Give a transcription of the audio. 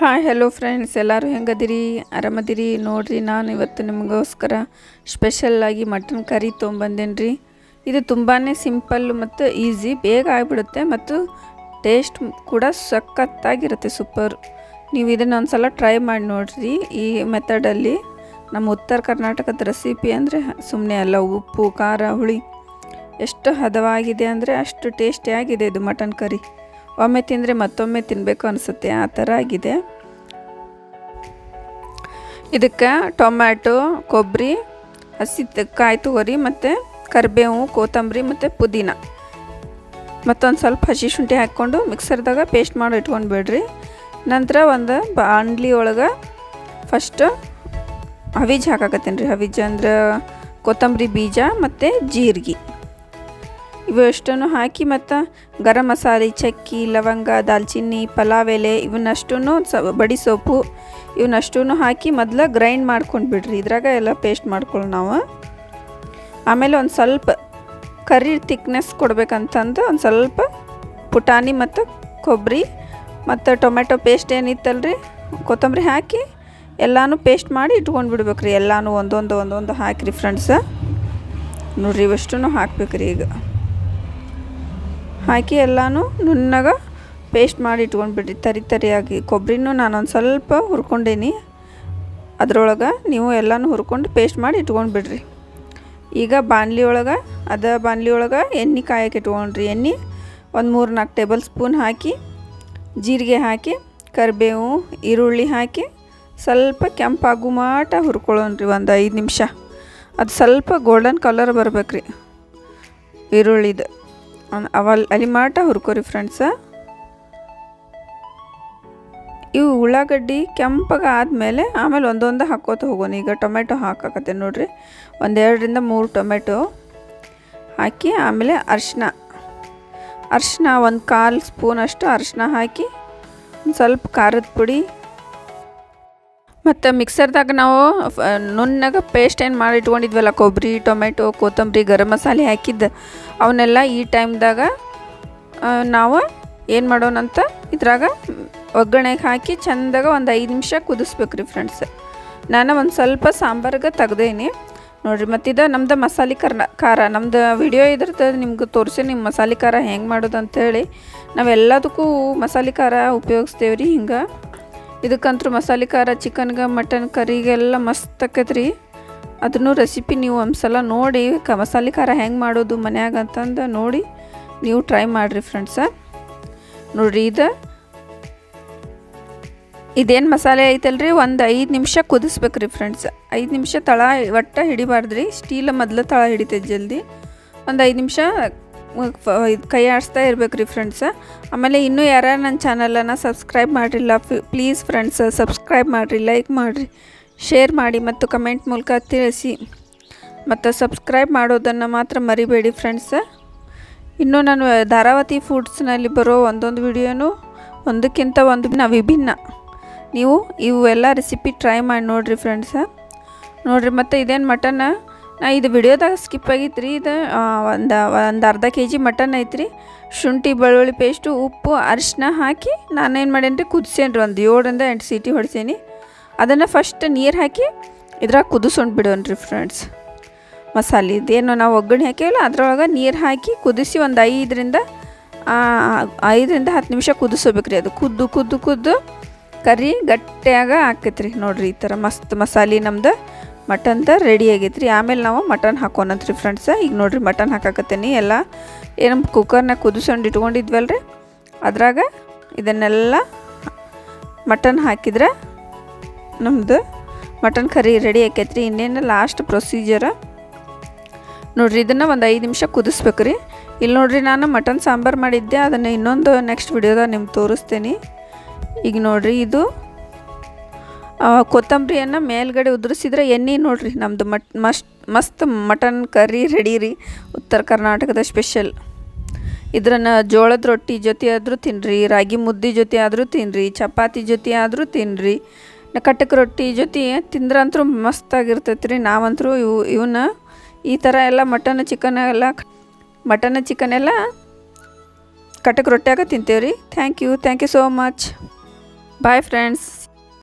Hi hello friends ಎಲ್ಲರೂ ಹೆಂಗದಿರಿ? ಆರಾಮದಿರಿ? ನೋಡಿರಿ, ನಾನು ಇವತ್ತು ನಿಮಗೋಸ್ಕರ ಸ್ಪೆಷಲ್ಲಾಗಿ ಮಟನ್ ಕರಿ ತೊಗೊಂಬಂದೇನ್ರಿ. ಇದು ತುಂಬಾ ಸಿಂಪಲ್ ಮತ್ತು ಈಸಿ ಬೇಗ ಆಗಿಬಿಡುತ್ತೆ ಮತ್ತು ಟೇಸ್ಟ್ ಕೂಡ ಸಖತ್ತಾಗಿರುತ್ತೆ ಸೂಪರ್ ನೀವು ಇದನ್ನು ಒಂದು ಸಲ ಟ್ರೈ ಮಾಡಿ ನೋಡಿರಿ ಈ ಮೆಥಡಲ್ಲಿ ನಮ್ಮ ಉತ್ತರ ಕರ್ನಾಟಕದ ರೆಸಿಪಿ ಅಂದರೆ ಸುಮ್ಮನೆ ಅಲ್ಲ, ಉಪ್ಪು, ಖಾರ, ಹುಳಿ. ಎಷ್ಟು ಹದವಾಗಿದೆ ಅಂದರೆ ಅಷ್ಟು ಟೇಸ್ಟಿಯಾಗಿದೆ ಇದು ಮಟನ್ ಕರಿ ಒಮ್ಮೆ ತಿಂದರೆ ಮತ್ತೊಮ್ಮೆ ತಿನ್ನಬೇಕು ಅನಿಸುತ್ತೆ. ಆ ಥರ ಆಗಿದೆ. ಇದಕ್ಕೆ ಟೊಮ್ಯಾಟೊ ಕೊಬ್ಬರಿ ಹಸಿ ಕಾಯಿ ತೊಗರಿ ಮತ್ತು ಕರಿಬೇವು, ಕೊತ್ತಂಬರಿ ಮತ್ತು ಪುದೀನ. ಮತ್ತೊಂದು ಸ್ವಲ್ಪ ಹಸಿ ಶುಂಠಿ ಹಾಕ್ಕೊಂಡು ಮಿಕ್ಸರ್ದಾಗ ಪೇಸ್ಟ್ ಮಾಡಿ ಇಟ್ಕೊಂಡು ಬಿಡ್ರಿ. ನಂತರ ಒಂದು ಬಾಂಡ್ಲಿ ಒಳಗೆ ಫಸ್ಟ್ ಹವೀಜ್ ಹಾಕಾಕತ್ತೀನಿ ರೀ ಹವೀಜ್ ಅಂದ್ರೆ ಕೊತ್ತಂಬರಿ ಬೀಜ ಮತ್ತು ಜೀರಿಗೆ. ಇವು ಎಷ್ಟನ್ನು ಹಾಕಿ ಮತ್ತು ಗರಂ ಮಸಾಲೆ, ಚಕ್ಕಿ, ಲವಂಗ, ದಾಲ್ಚಿನ್ನಿ ಪಲಾವ್ ಎಲೆ ಇವನ್ನಷ್ಟೂ ಸ, ಬಡಿ ಸೊಪ್ಪು ಇವನ್ನಷ್ಟೂ ಹಾಕಿ ಮೊದಲು ಗ್ರೈಂಡ್ ಮಾಡ್ಕೊಂಡು ಬಿಡ್ರಿ. ಇದ್ರಾಗ ಎಲ್ಲ ಪೇಸ್ಟ್ ಮಾಡ್ಕೊಳ್ಳಿ ನಾವು. ಆಮೇಲೆ ಒಂದು ಸ್ವಲ್ಪ ಕರಿ ಥಿಕ್ನೆಸ್ ಕೊಡ್ಬೇಕಂತಂದು ಒಂದು ಸ್ವಲ್ಪ ಪುಟಾಣಿ ಮತ್ತು ಕೊಬ್ಬರಿ ಮತ್ತು ಟೊಮೆಟೊ ಪೇಸ್ಟ್ ಏನಿತ್ತಲ್ರಿ, ಕೊತ್ತಂಬರಿ ಹಾಕಿ ಎಲ್ಲನೂ ಪೇಸ್ಟ್ ಮಾಡಿ ಇಟ್ಕೊಂಡು ಬಿಡ್ಬೇಕ್ರಿ. ಎಲ್ಲನೂ ಒಂದೊಂದು ಒಂದೊಂದು ಹಾಕಿರಿ ಫ್ರೆಂಡ್ಸ. ನೋಡ್ರಿ ಇವಷ್ಟು ಹಾಕ್ಬೇಕ್ರಿ ಈಗ. ಹಾಕಿ ಎಲ್ಲನೂ ನುಣ್ಣಗೆ ಪೇಸ್ಟ್ ಮಾಡಿ ಇಟ್ಕೊಂಡ್ಬಿಡ್ರಿ ತರಿ ತರಿಯಾಗಿ. ಕೊಬ್ಬರಿನೂ ನಾನೊಂದು ಸ್ವಲ್ಪ ಹುರ್ಕೊಂಡೀನಿ. ಅದರೊಳಗೆ ನೀವು ಎಲ್ಲನೂ ಹುರ್ಕೊಂಡು ಪೇಸ್ಟ್ ಮಾಡಿ ಇಟ್ಕೊಂಡ್ಬಿಡ್ರಿ. ಈಗ ಬಾಣಲಿ ಒಳಗೆ ಅದ ಬಾಣಲಿ ಒಳಗೆ ಎಣ್ಣೆ ಕಾಯಕ್ಕೆ ಇಟ್ಕೊಂಡ್ರಿ. ಎಣ್ಣೆ ಒಂದು ಮೂರು ನಾಲ್ಕು ಟೇಬಲ್ ಸ್ಪೂನ್ ಹಾಕಿ, ಜೀರಿಗೆ ಹಾಕಿ, ಕರಿಬೇವು, ಈರುಳ್ಳಿ ಹಾಕಿ, ಸ್ವಲ್ಪ ಕೆಂಪಾಗು ಮಾಟ ಹುರ್ಕೊಳ್ಳೋಣ್ರಿ ಒಂದು ಐದು ನಿಮಿಷ. ಅದು ಸ್ವಲ್ಪ ಗೋಲ್ಡನ್ ಕಲರ್ ಬರ್ಬೇಕ್ರಿ. ಈರುಳ್ಳಿದು. ಅನ್- ಅವಲ್ ಅಲ್ಲಿ ಮಾಟ ಹುರ್ಕೋರಿ ಫ್ರೆಂಡ್ಸ ಇವು ಉಳ್ಳಾಗಡ್ಡಿ ಕೆಂಪಗೆ ಆದಮೇಲೆ ಆಮೇಲೆ ಒಂದೊಂದು ಹಾಕೋತ ಹೋಗೋಣ. ಈಗ ಟೊಮೆಟೊ ಹಾಕಾಕತ್ತೆ ನೋಡ್ರಿ. ಒಂದೆರಡರಿಂದ ಮೂರು ಟೊಮೆಟೊ ಹಾಕಿ ಆಮೇಲೆ ಅರಿಶಿನ. ಅರಿಶಿನ ಒಂದು ಕಾಲು ಸ್ಪೂನ್ ಅಷ್ಟು ಅರಿಶಿನ ಹಾಕಿ ಒಂದು ಸ್ವಲ್ಪ ಖಾರದ ಪುಡಿ ಮತ್ತು ಮಿಕ್ಸರ್ದಾಗ ನಾವು ನುಣ್ಣಗ ಪೇಸ್ಟ್ ಏನು ಮಾಡಿ ಇಟ್ಕೊಂಡಿದ್ವಲ್ಲ ಕೊಬ್ಬರಿ ಟೊಮೆಟೊ, ಕೊತ್ತಂಬರಿ, ಗರಂ ಮಸಾಲೆ ಹಾಕಿದ್ದ, ಅವನ್ನೆಲ್ಲ ಈ ಟೈಮ್ದಾಗ ನಾವು ಏನು ಮಾಡೋಣಂತ ಇದ್ರಾಗ ಒಗ್ಗರಣೆಗೆ ಹಾಕಿ ಚಂದಾಗ ಒಂದು ಐದು ನಿಮಿಷ ಕುದಿಸ್ಬೇಕು ರೀ ಫ್ರೆಂಡ್ಸ್ ನಾನು ಒಂದು ಸ್ವಲ್ಪ ಸಾಂಬಾರಿಗೆ ತೆಗ್ದೇನಿ. ನೋಡಿರಿ ಇದು ನಮ್ದು ಮಸಾಲೆ ಕರ್ನ, ಖಾರ, ನಮ್ದು ವಿಡಿಯೋ ಇದ್ರದ್ದು ನಿಮ್ಗೆ ತೋರಿಸಿ ನಿಮ್ಮ ಮಸಾಲೆ ಖಾರ ಹೆಂಗೆ ಮಾಡೋದು ಅಂಥೇಳಿ ನಾವೆಲ್ಲದಕ್ಕೂ ಮಸಾಲೆ ಖಾರ ಉಪಯೋಗಿಸ್ತೇವೆ ರೀ ಹಿಂಗೆ. ಇದಕ್ಕಂತೂ ಮಸಾಲೆ ಖಾರ ಚಿಕನ್ಗೆ ಮಟನ್ ಕರಿಗೆಲ್ಲ ಮಸ್ತ್ ರೀ ಅದನ್ನು ರೆಸಿಪಿ ನೀವು ಒಂದು ಸಲ ನೋಡಿ, ಕ ಮಸಾಲೆ ಖಾರ ಹೆಂಗೆ ಮಾಡೋದು ಮನ್ಯಾಗ ಅಂತಂದು ನೋಡಿ ನೀವು ಟ್ರೈ ಮಾಡಿರಿ ಫ್ರೆಂಡ್ಸ ನೋಡಿರಿ ಇದು. ಇದೇನು ಮಸಾಲೆ ಐತಲ್ರಿ? ಒಂದು ಐದು ನಿಮಿಷ ಕುದಿಸ್ಬೇಕು ರೀ ಫ್ರೆಂಡ್ಸ್ ಐದು ನಿಮಿಷ ತಳ, ಒಟ್ಟ ಹಿಡಿಬಾರ್ದ್ರಿ. ಸ್ಟೀಲ್ ಮೊದಲು ತಳ ಹಿಡಿತೈತೆ ಜಲ್ದಿ. ಒಂದು ಐದು ನಿಮಿಷ ಕೈ ಆಡಿಸ್ತಾ ರೀ ಫ್ರೆಂಡ್ಸ ಆಮೇಲೆ ಇನ್ನೂ ಯಾರು ನನ್ನ ಚಾನಲನ್ನು ಸಬ್ಸ್ಕ್ರೈಬ್ ಮಾಡಿಲ್ಲ ಪ್ಲೀಸ್ ಫ್ರೆಂಡ್ಸ್ ಸಬ್ಸ್ಕ್ರೈಬ್ ಮಾಡಿರಿ ಲೈಕ್ ಮಾಡಿರಿ ಶೇರ್ ಮಾಡಿ ಮತ್ತು ಕಮೆಂಟ್ ಮೂಲಕ ತಿಳಿಸಿ. ಮತ್ತು ಸಬ್ಸ್ಕ್ರೈಬ್ ಮಾಡೋದನ್ನು ಮಾತ್ರ ಮರಿಬೇಡಿ ಫ್ರೆಂಡ್ಸ ಇನ್ನು ನಾನು ಧಾರಾವತಿ ಫುಡ್ಸ್ನಲ್ಲಿ ಬರೋ ಒಂದೊಂದು ವಿಡಿಯೋನು ಒಂದಕ್ಕಿಂತ ಒಂದು ಭಿನ್ನ, ವಿಭಿನ್ನ. ನೀವು ಇವೆಲ್ಲ ರೆಸಿಪಿ ಟ್ರೈ ಮಾಡಿ ನೋಡಿರಿ ಫ್ರೆಂಡ್ಸ ನೋಡಿರಿ, ಮತ್ತು ಇದೇನು ಮಟನ್ ನಾ ಇದು ವಿಡಿಯೋದಾಗ ಸ್ಕಿಪ್ ಆಗಿತ್ತು ರೀ ಇದು ಒಂದು ಒಂದು ಅರ್ಧ ಕೆ ಜಿ ಮಟನ್ ಐತ್ರಿ. ಶುಂಠಿ, ಬೆಳ್ಳುಳ್ಳಿ ಪೇಸ್ಟು ಉಪ್ಪು, ಅರಿಶಿನ ಹಾಕಿ ನಾನೇನು ಮಾಡೇನಿ ರೀ ಕುದಿಸೇನಿ ಒಂದು ಏಳರಿಂದ ಎಂಟು ಸೀಟಿ ಹೊಡ್ಸೇನಿ. ಅದನ್ನು ಫಸ್ಟ್ ನೀರು ಹಾಕಿ ಇದ್ರಾಗ ಕುದಿಸ್ಕೊಂಡು ಬಿಡೋಣ ರೀ ಫ್ರೆಂಡ್ಸ್ ಮಸಾಲೆ, ಇದೇನು ನಾವು ಒಗ್ಗರಣೆ ಹಾಕಿವಲ್ಲ ಅದ್ರೊಳಗೆ ನೀರು ಹಾಕಿ ಕುದಿಸಿ ಒಂದು ಐದರಿಂದ ಐದರಿಂದ ಹತ್ತು ನಿಮಿಷ ಕುದಿಸ್ಕೋಬೇಕ್ರಿ ಅದು ಕುದ್ದು ಕುದ್ದು ಕುದ್ದು ಕರಿ ಗಟ್ಟಿಯಾಗ ಹಾಕೈತ್ರಿ ನೋಡಿರಿ ಈ ಥರ ಮಸ್ತ್ ಮಸಾಲೆ ನಮ್ದು. ಮಟನ್ದ ರೆಡಿ ಆಗೈತ್ರಿ. ಆಮೇಲೆ ನಾವು ಮಟನ್ ಹಾಕೋಣಂತ್ರಿ ಫ್ರೆಂಡ್ಸ ಈಗ ನೋಡಿರಿ ಮಟನ್ ಹಾಕಾಕತ್ತೀನಿ. ಎಲ್ಲ ಏನು ಕುಕ್ಕರ್ನಾಗ ಕುದಿಸ್ಕೊಂಡು ರೀ ಅದ್ರಾಗ ಇದನ್ನೆಲ್ಲ ಮಟನ್ ಹಾಕಿದ್ರೆ ನಮ್ಮದು ಮಟನ್ ಕರಿ ರೆಡಿ ಆಕೈತ್ರಿ. ಇನ್ನೇನು ಲಾಸ್ಟ್ ಪ್ರೊಸೀಜರ ನೋಡಿರಿ ಇದನ್ನು ಒಂದು ಐದು ನಿಮಿಷ ಕುದಿಸ್ಬೇಕು ರೀ ಇಲ್ಲಿ ನೋಡಿರಿ ನಾನು ಮಟನ್ ಸಾಂಬಾರು ಮಾಡಿದ್ದೆ. ಅದನ್ನು ಇನ್ನೊಂದು ನೆಕ್ಸ್ಟ್ ವಿಡಿಯೋದಾಗ ನಿಮ್ಗೆ ತೋರಿಸ್ತೀನಿ. ಈಗ ನೋಡಿರಿ ಇದು ಕೊತ್ತಂಬರಿಯನ್ನು ಮೇಲ್ಗಡೆ ಉದುರಿಸಿದ್ರೆ ಎಣ್ಣೆ ನೋಡ್ರಿ ನಮ್ಮದು ಮಟ್ ಮಸ್ಟ್ ಮಸ್ತ್ ಮಟನ್ ಕರಿ ರೆಡಿ ರೀ, ಉತ್ತರ ಕರ್ನಾಟಕದ ಸ್ಪೆಷಲ್ ಇದ್ರನ್ನ ಜೋಳದ ರೊಟ್ಟಿ ಜೊತೆ ಆದರೂ ತಿನ್ನಿರಿ ರಾಗಿ ಮುದ್ದೆ ಜೊತೆ ಆದರೂ ತಿನ್ನಿರಿ ಚಪಾತಿ ಜೊತೆ ಆದರೂ ತಿನ್ನಿರಿ ಕಟ್ಟಕ್ಕೆ ರೊಟ್ಟಿ ಜೊತೆ ತಿಂದ್ರಂತೂ ಮಸ್ತಾಗಿರ್ತೈತೆ ರೀ ನಾವಂತರೂ ಇವು ಇವನ್ನ ಈ ಥರ ಎಲ್ಲ ಮಟನ್ ಚಿಕನ್ ಎಲ್ಲ, ಮಟನ್ ಚಿಕನ್ ಎಲ್ಲ ಕಟ್ಟಕ್ಕೆ ರೊಟ್ಟಿಯಾಗ ತಿಂತೇವೆ ರೀ thank you thank you so much bye friends